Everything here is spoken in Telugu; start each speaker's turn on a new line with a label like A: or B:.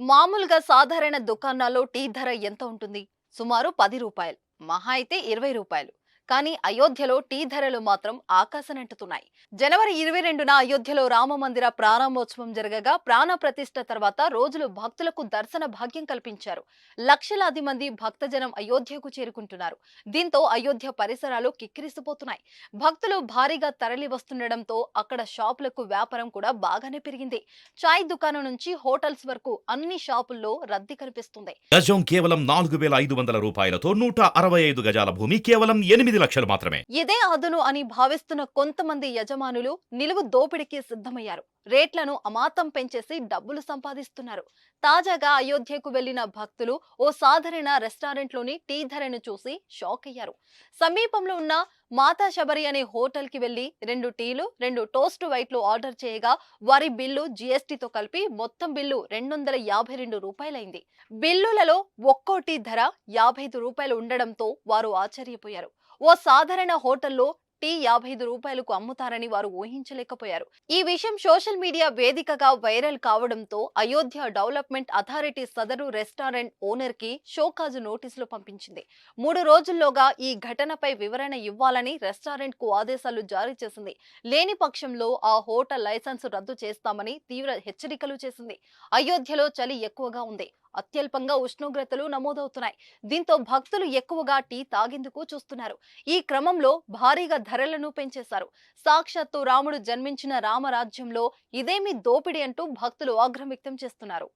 A: మామూలుగా సాధారణ దుకాణాల్లో టీ ధర ఎంత ఉంటుంది? సుమారు పది రూపాయలు. మహా అయితే ఇరవై రూపాయలు. కానీ అయోధ్యలో టీ ధరలు మాత్రం ఆకాశనంటుతున్నాయి. జనవరి ఇరవై రెండున అయోధ్యలో రామ మందిర ప్రారంభోత్సవం జరగగా ప్రాణ ప్రతిష్ఠ తర్వాత రోజులు భక్తులకు దర్శన భాగ్యం కల్పించారు. లక్షలాది మంది భక్తజనం అయోధ్యకు చేరుకుంటున్నారు. దీంతో అయోధ్య పరిసరాలు కిక్కిరిసిపోతున్నాయి. భక్తులు భారీగా తరలి వస్తుండటంతో అక్కడ షాపులకు వ్యాపారం కూడా బాగానే పెరిగింది. చాయ్ దుకాణం నుంచి హోటల్స్ వరకు అన్ని షాపుల్లో రద్దీ కనిపిస్తుంది.
B: గజం కేవలం నాలుగు వేల ఐదు వందల రూపాయలతో నూట అరవై ఐదు గజాల భూమి కేవలం ఎనిమిది లక్షలు మాత్రమే.
A: ఇదే అదును అని భావిస్తున్న కొంతమంది యజమానులు నిలువు దోపిడీకి సిద్ధమయ్యారు. రేట్లను అమాతం పెంచేసి డబ్బులు సంపాదిస్తున్నారు. తాజాగా అయోధ్యకు వెళ్ళిన భక్తులు ఓ సాధారణ రెస్టారెంట్లోని టీ ధరను చూసి షాక్ అయ్యారు. సమీపంలో ఉన్న మాతా శబరి అనే హోటల్కి వెళ్ళి రెండు టీలు రెండు టోస్ట్ వైట్లు ఆర్డర్ చేయగా వారి బిల్లు జీఎస్టీతో కలిపి మొత్తం బిల్లు రెండు వందల యాభై రెండు రూపాయలైంది. బిల్లులలో ఒక్కో టీ ధర యాభై ఐదు రూపాయలు ఉండడంతో వారు ఆశ్చర్యపోయారు. ఓ సాధారణ హోటల్లో టీ యాభై ఐదు రూపాయలకు అమ్ముతారని వారు ఊహించలేకపోయారు. ఈ విషయం సోషల్ మీడియా వేదికగా వైరల్ కావడంతో అయోధ్య డెవలప్మెంట్ అథారిటీ సదరు రెస్టారెంట్ ఓనర్కి షోకాజు నోటీసులు పంపించింది. మూడు రోజుల్లోగా ఈ ఘటనపై వివరణ ఇవ్వాలని రెస్టారెంట్కు ఆదేశాలు జారీ చేసింది. లేని పక్షంలో ఆ హోటల్ లైసెన్స్ రద్దు చేస్తామని తీవ్ర హెచ్చరికలు చేసింది. అయోధ్యలో చలి ఎక్కువగా ఉంది. అత్యల్పంగా ఉష్ణోగ్రతలు నమోదవుతున్నాయి. దీంతో భక్తులు ఎక్కువగా టీ తాగేందుకు చూస్తున్నారు. ఈ క్రమంలో భారీగా ధరలను పెంచేశారు. సాక్షాత్తు రాముడు జన్మించిన రామరాజ్యంలో ఇదేమి దోపిడీ అంటూ భక్తులు ఆగ్రహం వ్యక్తం చేస్తున్నారు.